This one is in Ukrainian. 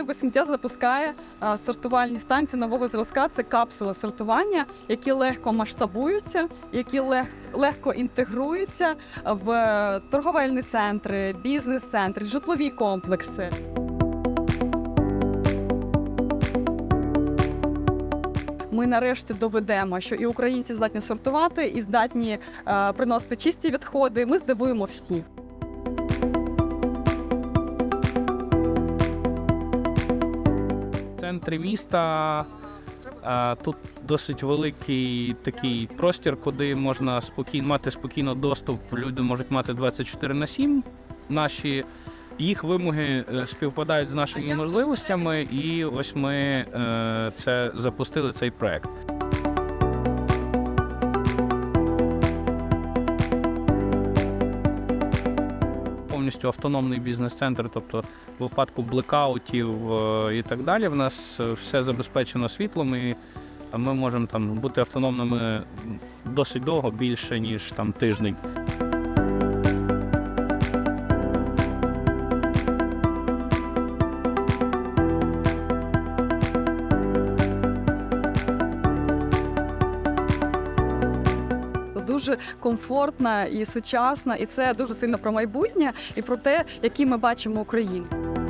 Укрсміття запускає а, сортувальні станції нового зразка. Це капсули сортування, які легко масштабуються, які лег, легко інтегруються в е, торговельні центри, бізнес-центри, житлові комплекси. Ми нарешті доведемо, що і українці здатні сортувати, і здатні е, приносити чисті відходи. Ми здивуємо всіх. Центрі міста тут досить великий такий простір, куди можна спокійно мати спокійно доступ. Люди можуть мати 24 на 7. Наші їх вимоги е, співпадають з нашими можливостями, і ось ми е, це запустили цей проект. Повністю автономний бізнес-центр, тобто в випадку блекаутів е, і так далі, в нас все забезпечено світлом, і ми можемо там бути автономними досить довго, більше ніж там тиждень. Дуже комфортна і сучасна, і це дуже сильно про майбутнє і про те, які ми бачимо Україну.